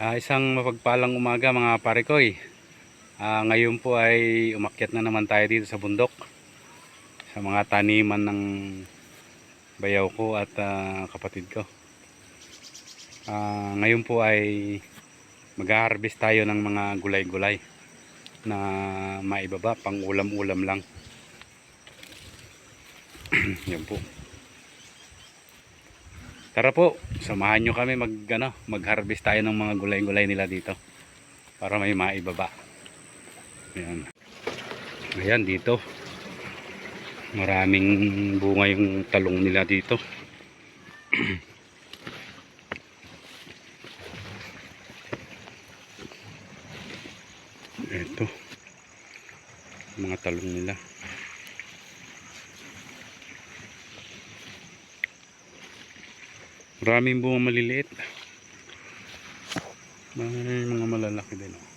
Ah, isang mapagpalang umaga mga parekoy. Ah, ngayon po ay umakyat na naman tayo dito sa bundok. Sa mga taniman ng bayaw ko at ah, kapatid ko. Ah, ngayon po ay mag-harvest tayo ng mga gulay-gulay na maibaba pang ulam-ulam lang. Yan po. Tara po, samahan nyo kami mag, ano, mag-harvest tayo ng mga gulay-gulay nila dito. Para may maibaba. Ayan. Ayan dito. Maraming bunga yung talong nila dito. Ito. Mga talong nila. Maraming bunga maliliit. Maraming mga malalaki din. Oh.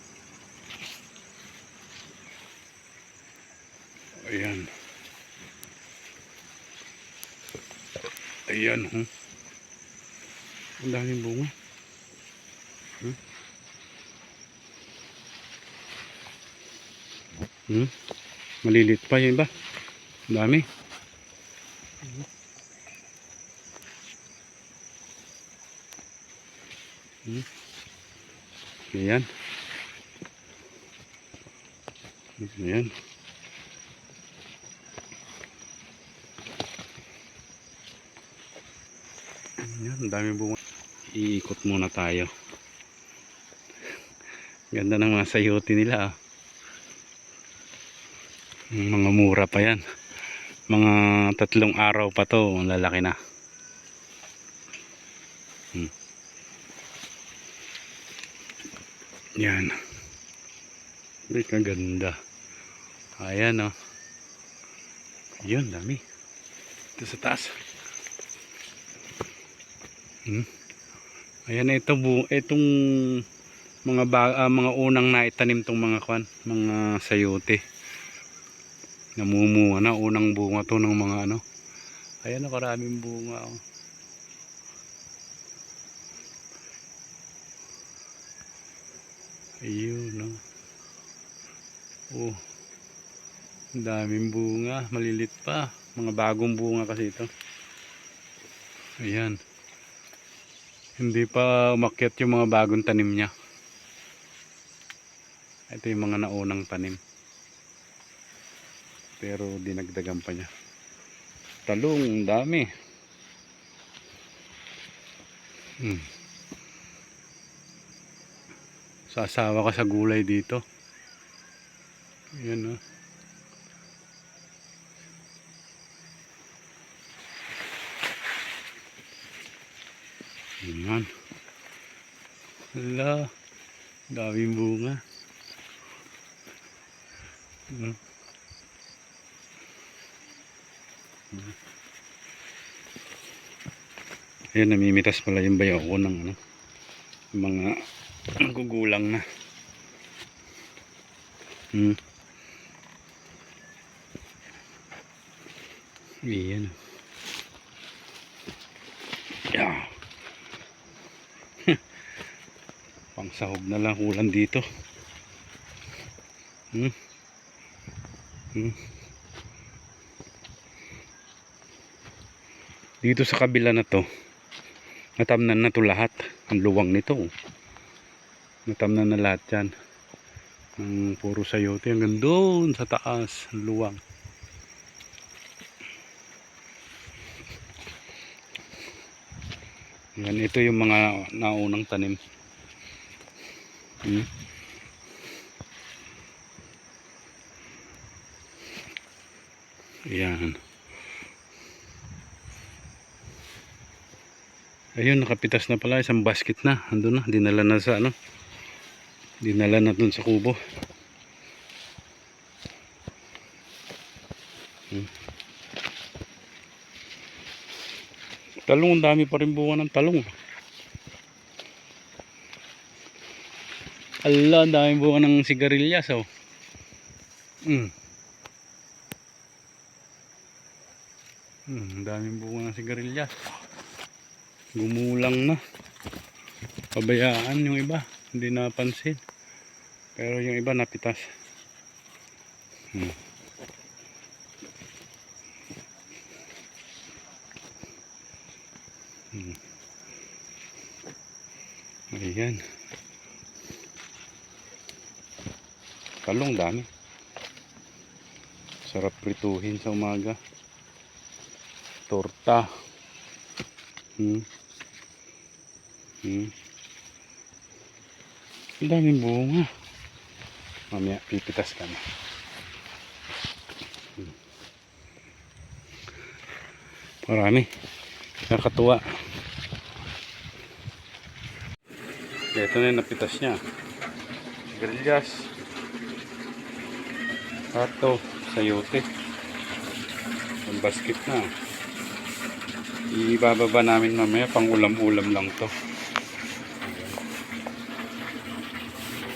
Ayan. Ayan. Hmm. Ang daming bunga. Hmm? Hmm? Maliliit pa yun ba? Ang dami. Ayan. Ayan. Ayan, dami bunga. Iikot muna tayo. Ganda ng mga sayote nila ah. Mga mura pa yan. Mga tatlong araw pa to, lalaki na. Hmm. Yan. Ay, kaganda. Ayan, oh. Yun, dami. Ito sa taas. Hmm. Ayan, ito bu itong mga ba ah, mga unang naitanim tong mga kwan, mga sayote. Namumuha na unang bunga to ng mga ano. Ayan, oh, karaming bunga. Oh. Ayun, no. Oh. Daming bunga, malilit pa. Mga bagong bunga kasi ito. Ayan. Hindi pa umakyat yung mga bagong tanim niya. Ito yung mga naunang tanim. Pero dinagdagan pa niya. Talong, dami. Hmm. Sasawa ka sa gulay dito. Ayan oh. Ayan. Hala. Daming bunga. Ayan, namimitas pala yung bayaw ko ng ano, mga nagugulang na. Hmm. Ayan. Yeah. Pangsahog na lang ulan dito. Hmm. Hmm. Dito sa kabila na to, natamnan na to lahat. Ang luwang nito. Natamnan na lahat yan. Ang puro sayote hanggang doon sa taas, ang luwang. Yan, ito yung mga naunang tanim. Hmm. Yan. Ayun, nakapitas na pala isang basket na. Andun na, dinala na sa ano. Dinala na dun sa kubo. Hmm. Talong, ang dami pa rin bunga ng talong. Ala, ang dami bunga ng sigarilyas oh. Hmm. Hmm, daming bunga ng sigarilyas. Gumulang na. Pabayaan yung iba. hindi napansin. Pero yung iba napitas. Hmm. Hmm. Ayan. Kalong dami. Sarap prituhin sa umaga. Torta. Hmm. Hmm. Ang daming bunga. Mamaya pipitas kami. Hmm. Marami. Nakatuwa. Ito na yung napitas niya. Grillas. Hato. Sayote. Ang basket na. Ibababa namin mamaya. Pang ulam-ulam lang to.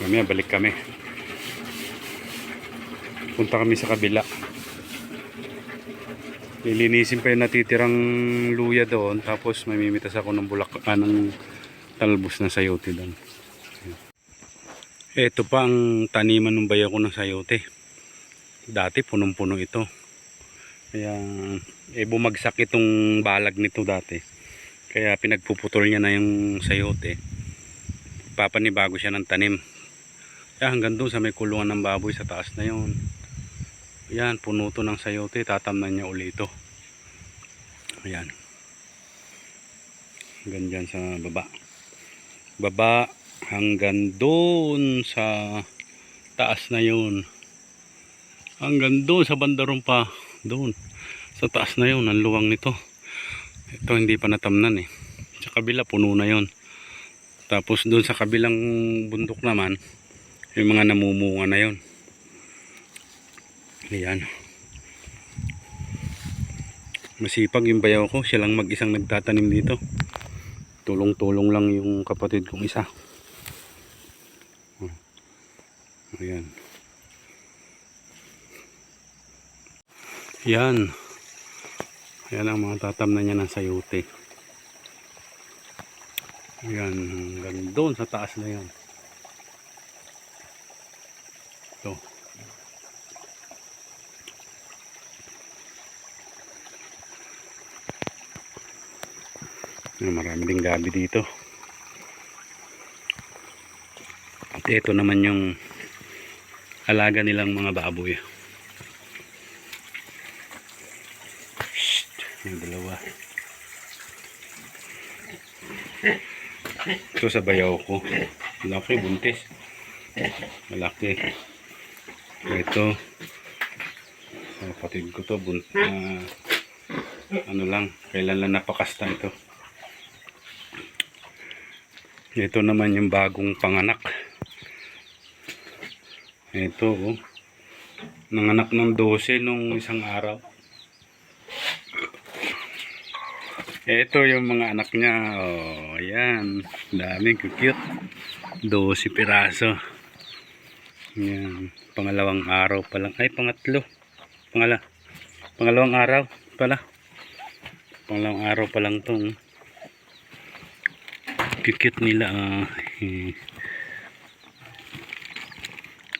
Mamaya balik kami. Punta kami sa kabila. Lilinisin pa yung natitirang luya doon. Tapos mamimitas ako ng bulak, ah, ng talbos ng sayote doon. Ito pa ang taniman ng bayaw ko ng sayote. Dati punong-puno ito. Kaya eh, bumagsak itong balag nito dati. Kaya pinagpuputol niya na yung sayote. Papanibago siya ng tanim. Kaya hanggang doon sa may kulungan ng baboy sa taas na yon. Yan, puno to ng sayote. Tatamnan niya uli ito. Ayan. Hanggang dyan sa baba. Baba hanggang doon sa taas na yun. Hanggang doon sa bandarong pa. Doon. Sa taas na yun. Ang luwang nito. Ito hindi pa natamnan eh. Sa kabila puno na yun. Tapos doon sa kabilang bundok naman, yung mga namumunga na yun. Ayan. Masipag yung bayaw ko. Siya lang mag-isang nagtatanim dito. Tulong-tulong lang yung kapatid kong isa. Ayan. Yan. Ayan ang mga tatamnan niya ng sayute. Ayan. Hanggang doon sa taas na yan. Ito. Ayan, Marami ding gabi dito. At ito naman yung alaga nilang mga baboy. Shht, yung dalawa. Ito sa bayaw ko. Malaki, buntis. Malaki. Ito. Kapatid ko to, bunt, ah, ano lang, kailan lang napakasta ito. Ito naman yung bagong panganak. Ito, oh. Nanganak ng 12 nung isang araw. Ito yung mga anak niya. Oh, ayan. Dami, cute. 12 piraso. Ayan. Pangalawang araw pa lang. Ay, pangatlo. Pangala. Pangalawang araw pala. Pangalawang araw pa lang tong cute nila. Ah. Eh.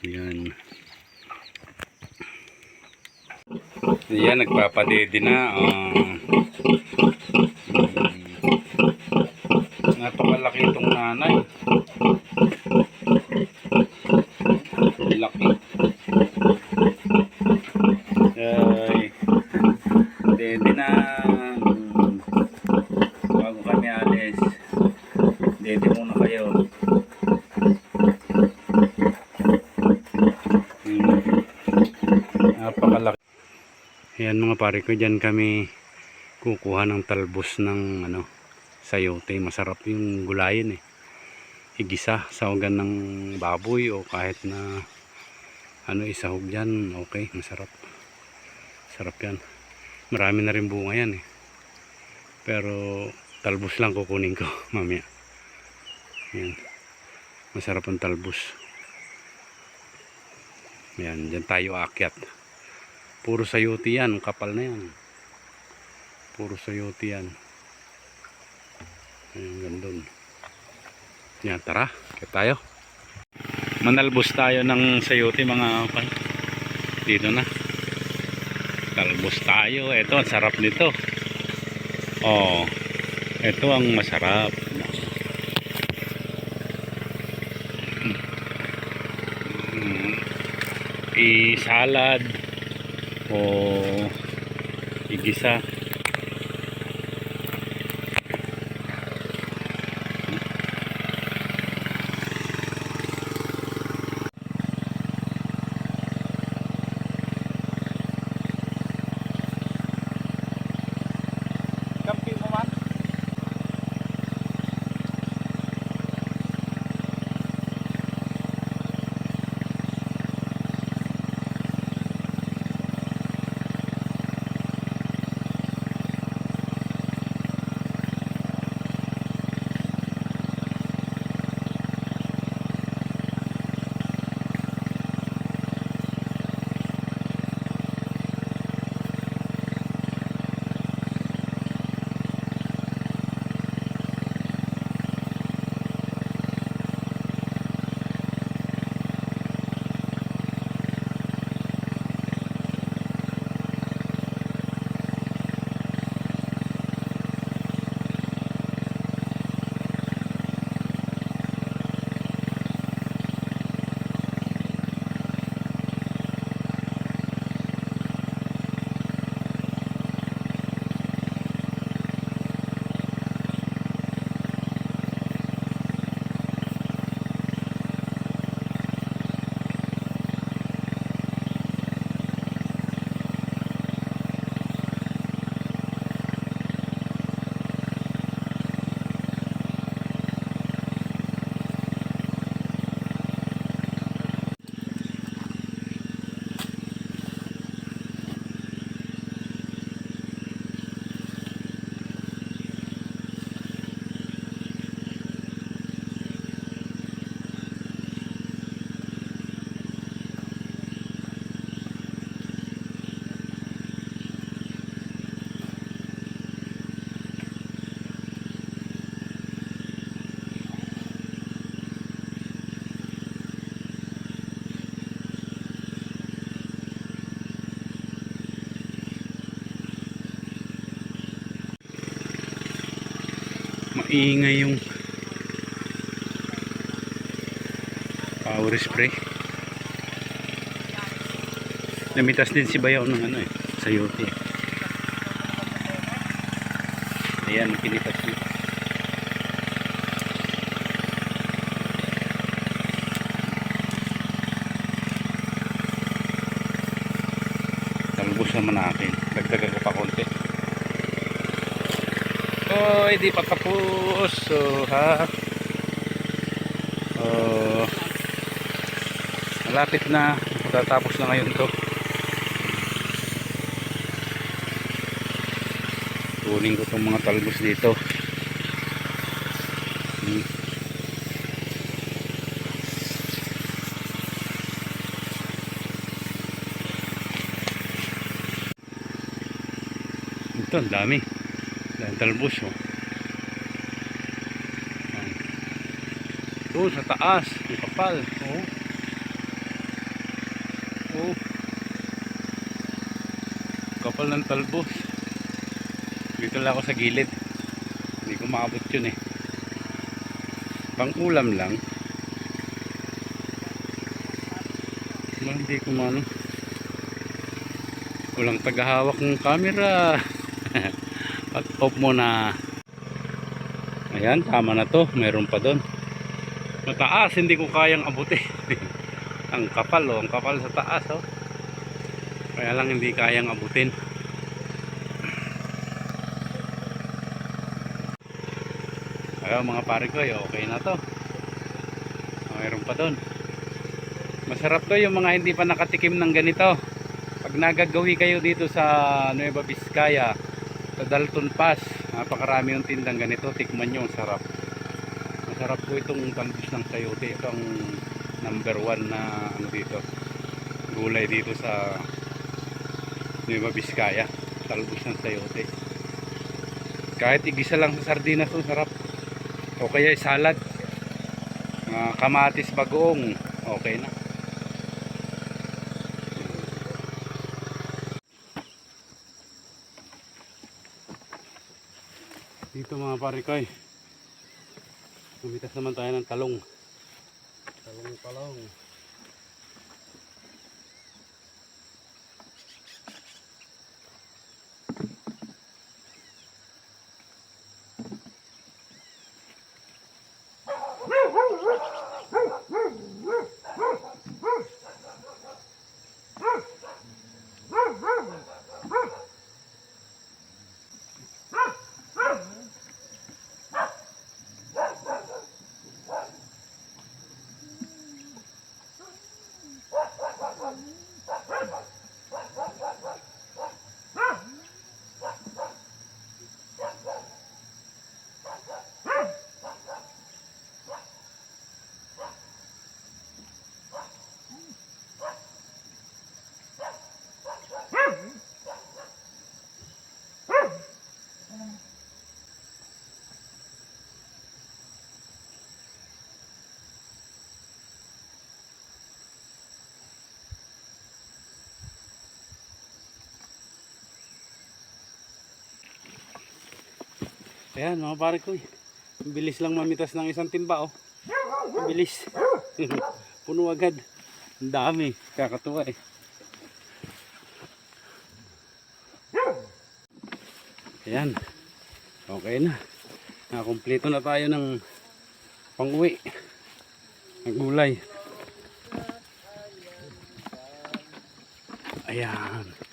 Ayan. Ayan, nagpapadede na. Ah. Hmm. Napakalaki itong nanay. Laki. Ay. Dede na. Hmm. Bago kami alis. Dede muna kayo. Hmm. Napakalaki. Ayan mga pare ko, dyan kami kukuha ng talbos ng ano, sayote. Masarap yung gulayin eh. Igisa, sawagan ng baboy o kahit na ano isahog dyan, okay, masarap. Sarap yan. Marami na rin bunga yan eh. Pero talbos lang kukunin ko mamaya. Ayan. Masarap ang talbos. Ayan, dyan tayo aakyat. Puro sayote yan, kapal na yan. Puro sayote yan. Ayan, gandun. Yan, tara. Kaya tayo. Manalbos tayo ng sayote mga pan. Dito na. Talbos tayo. Ito, ang sarap nito. Oh, ito ang masarap. Mm, I-salad o igisa. Maingay yung power spray. Namitas din si Bayaw ng ano eh sayote ayan pinitas niya talbos naman natin dagdagan ko pa konti Oy, di pa tapos. So, ha? Oh, malapit na. Matatapos na ngayon to. Kunin ko tong mga talbos dito. Hmm. Ito, ang dami. Dahil talbos oh. Doon sa taas, yung kapal. Oh. Oh. Kapal ng talbos. Dito lang ako sa gilid. Hindi ko maabot yun eh. Pang ulam lang. Wala, Hindi ko mano. Walang tagahawak ng camera. At off mo na. Ayan, tama na to. Meron pa doon. Mataas, hindi ko kayang abutin. ang kapal oh, ang kapal sa taas oh. Kaya lang hindi kayang abutin. Ayaw mga pare ko, eh, okay na to. Mayroon pa doon. Masarap to yung mga hindi pa nakatikim ng ganito. Pag nagagawi kayo dito sa Nueva Vizcaya, sa Dalton Pass napakarami yung tindang ganito. Tikman nyo sarap. Masarap po itong talbos ng sayote ito number one na ano dito gulay dito sa Nueva Vizcaya. Talbos ng sayote kahit igisa lang sa sardinas ang sarap. O kaya salad. Ah, kamatis bagoong. Okay na. Dito mga parikoy. Pumitas naman tayo ng talong. Talong Ayan mga pare ko. Bilis lang mamitas ng isang timba oh. Bilis. Puno agad. Ang dami. Kakatuwa eh. Ayan. Okay na. Nakompleto na tayo ng pang-uwi. Ng gulay. Ayan.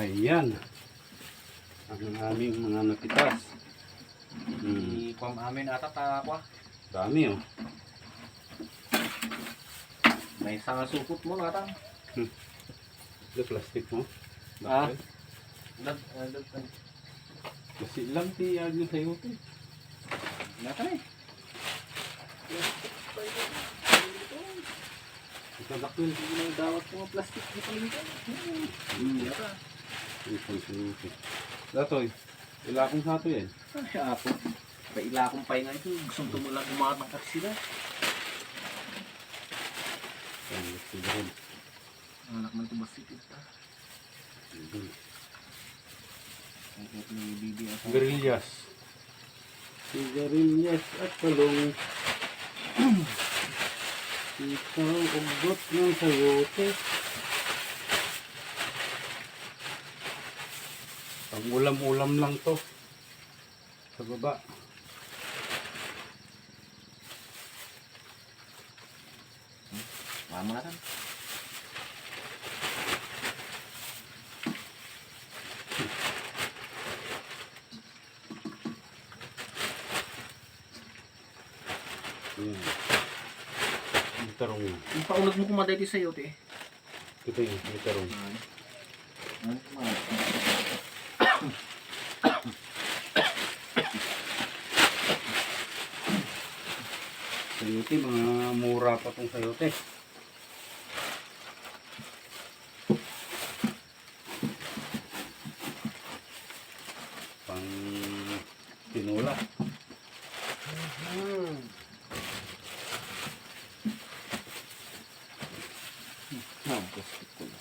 Ayan. Ang aming mga napitas. Hmm, Ipam amin ata ta kwa. dami oh. May isang supot mo ata. Ito plastic mo. Ah. Dad, dad, dad. Kasi lang ti agyo sa'yo. Nata eh. Ito dakil. Hindi na dawat mga plastic di palingan. Hmm, nata. Ito suluti. Datoy. Ila kong sato yan. Ay, apo. Kaila akong pahinga ito. Gusto tumulang umatang kasi sila. Ayan, sigurad. Anak man ito basikit pa. Ang ito ng bibi at Guerillas. Sigarilyas at talong. Ito ang ugot ng sayote. Pang ulam-ulam lang to. Sa baba. Mama kan. Ayan. Yung tarong. Yung paunod mo kumaday di sa'yo, te. Ito yung yung tarong. Ano kumaday? Sayote, mga mura pa tong sayote. Pang tinula. Ah, plastic ko na.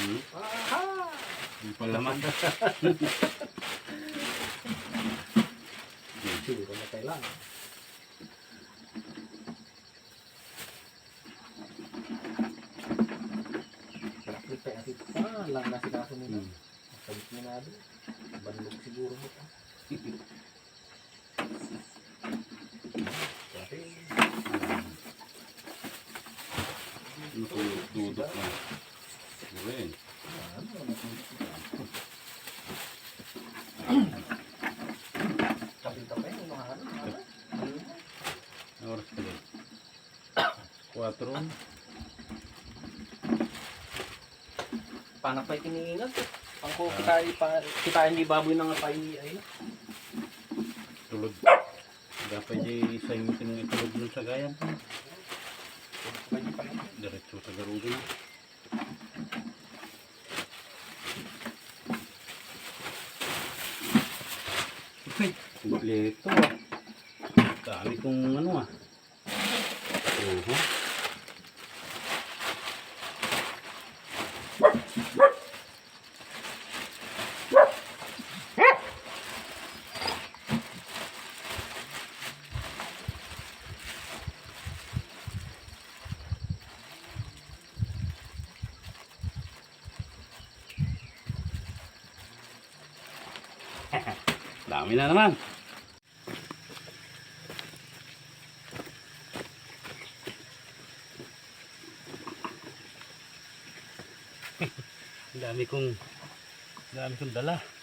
Hmm? Hindi pa laman. Hindi ko na kailangan. Sarap nito yung asit. Ah, lang nasi kaso nila. Hmm. Sabit mo na doon. Bandog siguro mo pa. Dudot na. Galing. ano, Kapit-kapit, yung mga ano, ano? 4. paano pa itingingat? Ang ko kita pa kita hindi baboy na nga pa ay Tulog. Dapat di sa yung tinitulog nun sa gayan. Diretso sa garudo. Okay. Kompleto ah. Dami kong ano ah. Oho. Dami na naman. Ang dami kong dami kong dala.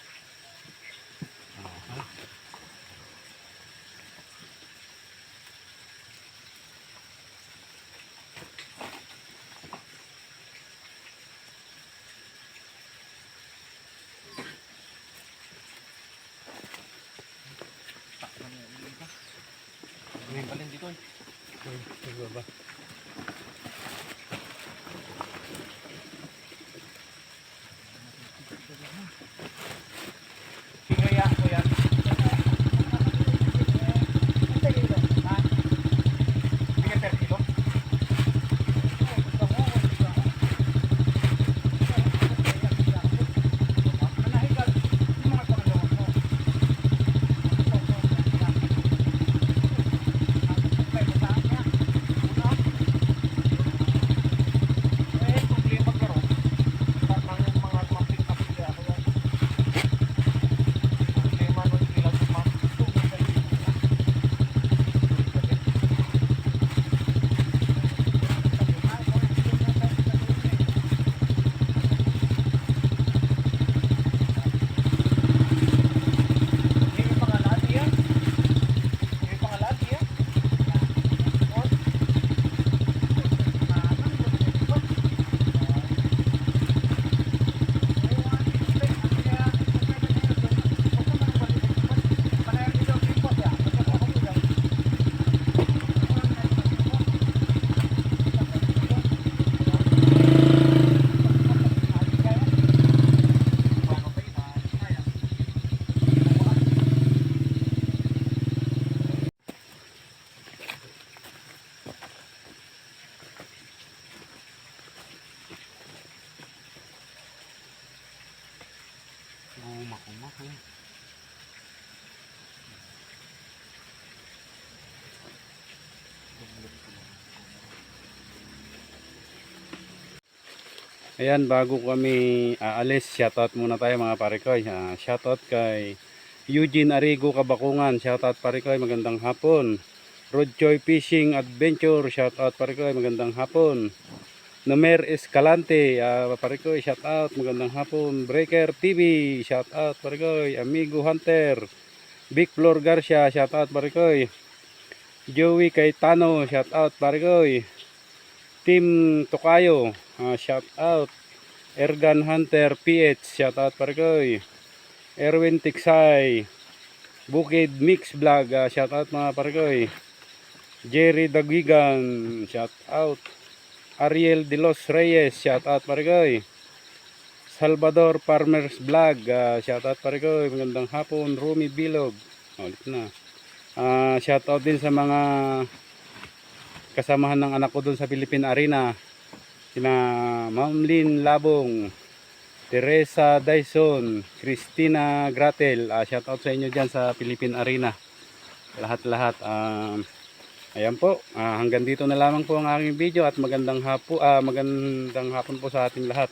Ayan, bago kami aalis, shoutout muna tayo mga parikoy. Uh, shoutout kay Eugene Arigo Kabakungan. Shoutout parikoy, magandang hapon. Rodjoy Fishing Adventure. Shoutout parikoy, magandang hapon. Nomer Escalante, uh, parikoy, shoutout, magandang hapon. Breaker TV, shoutout parikoy. Amigo Hunter. Big Flor Garcia, shoutout parikoy. Joey Caetano, shoutout parikoy. Team Tokayo, uh, shout out. Ergan Hunter PH, shout out parikoy. Erwin Tiksay, Bukid Mix Vlog, uh, shout out mga parikoy. Jerry Dagigan, shout out. Ariel De Los Reyes, shout out parikoy. Salvador Farmers Vlog, uh, shout out parikoy. Magandang hapon, Rumi Bilog. Ulit na. Uh, shout out din sa mga kasamahan ng anak ko doon sa Philippine Arena sina Ma'am Lynn Labong Teresa Dyson Christina Gratel. Uh, shout out sa inyo dyan sa Philippine Arena. Lahat-lahat um, ayan po. Ah, hanggang dito na lamang po ang aking video at magandang hapo ah, magandang hapon po sa ating lahat.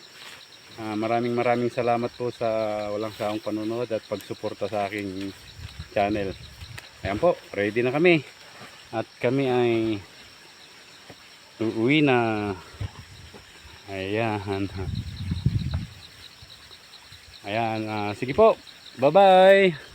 Ah, maraming maraming salamat po sa walang saong panonood at pagsuporta sa aking channel. Ayan po ready na kami. At kami ay uuwi na ayan. Ayan ah, sige po. Bye bye